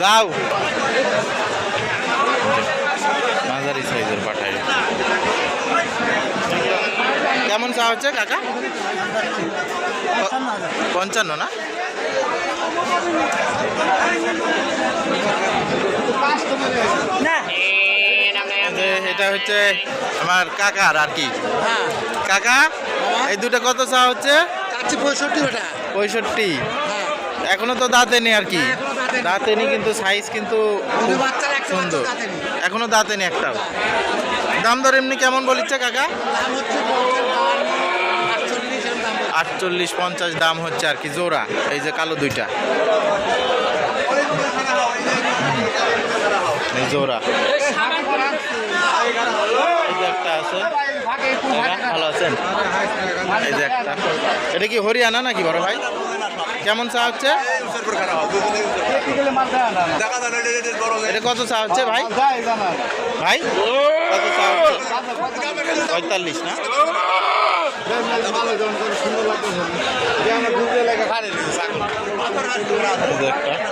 যাও। মাঝারি সাইজের পাঠাই কেমন চা হচ্ছে কাকা? পঞ্চান্ন না? যে এটা হচ্ছে আমার কাকার আর কি। হ্যাঁ কাকা এই দুটো কত চা হচ্ছে? পঁয়ষট্টি ওটা। পঁয়ষট্টি। হ্যাঁ। এখনও তো দাঁতে নেই আর কি। এখনও দাঁতে নেই। দাঁতে নেই কিন্তু সাইজ কিন্তু একটা সুন্দর। এখনও দাঁতে নেই একটাও। দাম দর এমনি কেমন বলিচ্ছে কাকা? আটচল্লিশ পঞ্চাশ দাম হচ্ছে আর কি জোড়া এই যে কালো দুইটা। জোড়া। একটা আছে। ভালো আছেন? এই যে একটা। এটা কি হরিয়ানা নাকি বড় ভাই? কেমন চা হচ্ছে? কত চা হচ্ছে ভাই? ভাই? পঁয়তাল্লিশ না?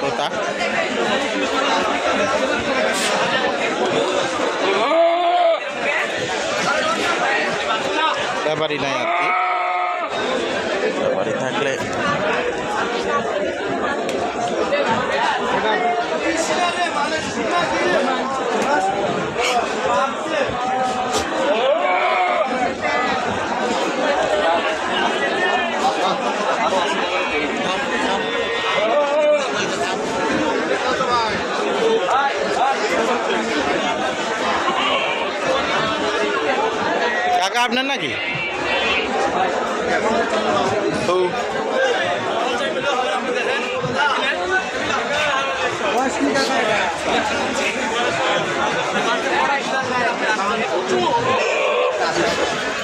একটা ব্যাপারই নাই আর কি ব্যাপারই থাকলে কাকা আপনার নাকি ও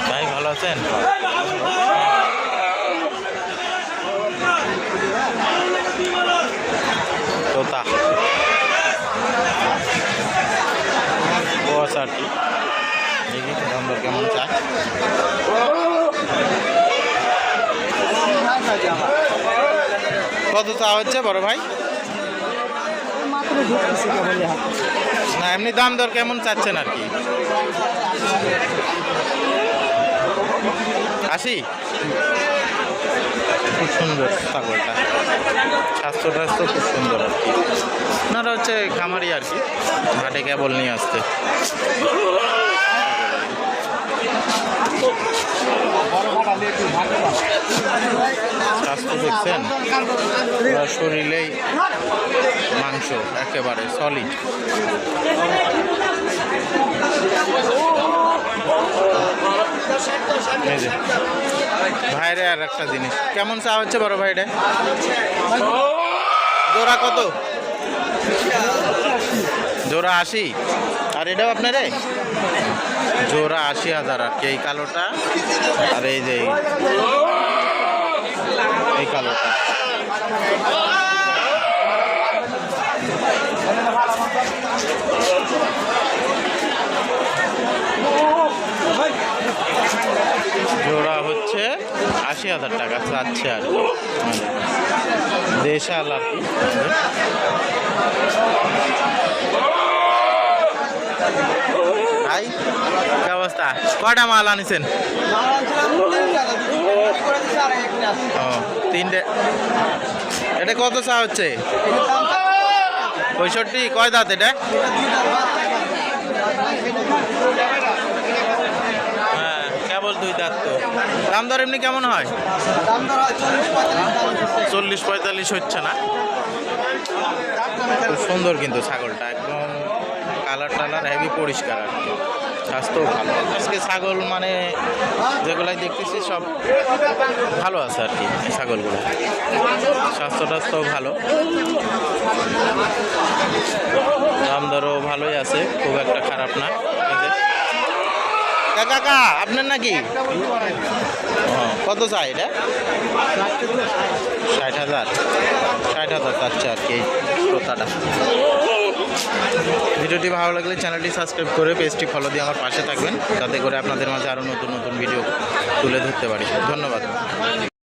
ভাই ভালো আছেন তোতা বস আর কি দেখি দাম দর কেমন চায় কত চা হচ্ছে বড় ভাই? না, এমনি দাম দর কেমন চাচ্ছেন আর কি? আশি? খুব সুন্দর ছাগলটা। স্বাস্থ্য টাস্থ্য খুব সুন্দর আর কি। আপনারা হচ্ছে খামারি আর কি হাটে কেবল নিয়ে আসতে। স্বাস্থ্য দেখছেন? শরীরেই মাংস, একেবারে সলিড ভাইরে আর একটা জিনিস। কেমন চা হচ্ছে বড় ভাইরে? জোড়া কত? জোড়া আশি? আর এটাও আপনার জোড়া আশি হাজার আর কি, এই কালোটা? আর এই যে এই- কালোটা। জোড়া হচ্ছে আশি হাজার টাকা, চাচ্ছে আর দেশাল আর কি। ভাই, কি অবস্থা? কয়টা মাল আনিছেন? ও, তিনটে। এটা কত চা হচ্ছে? পঁয়ষট্টি, কয় দাঁত এটা? হ্যাঁ কেবল দুই দাঁত তো। দাম দর এমনি কেমন হয়? চল্লিশ পঁয়তাল্লিশ হচ্ছে না? সুন্দর কিন্তু ছাগলটা। কালার টালার হেভি পরিষ্কার আর কি। স্বাস্থ্য ভালো। আজকে ছাগল মানে যেগুলাই দেখতেছি সব ভালো আছে আর কি ছাগলগুলো। স্বাস্থ্য টাস্থ্য ভালো। দাম দরও ভালোই আছে খুব একটা খারাপ না। কাকা আপনার নাকি? ও, কত চাই এটা? ষাট হাজার। ষাট হাজার চাচ্ছে আর কি তোতাটা ভিডিওটি ভালো লাগলে চ্যানেলটি সাবস্ক্রাইব করে পেজটি ফলো দিয়ে আমার পাশে থাকবেন। যাতে করে আপনাদের মাঝে আরও নতুন নতুন ভিডিও তুলে ধরতে পারি। ধন্যবাদ।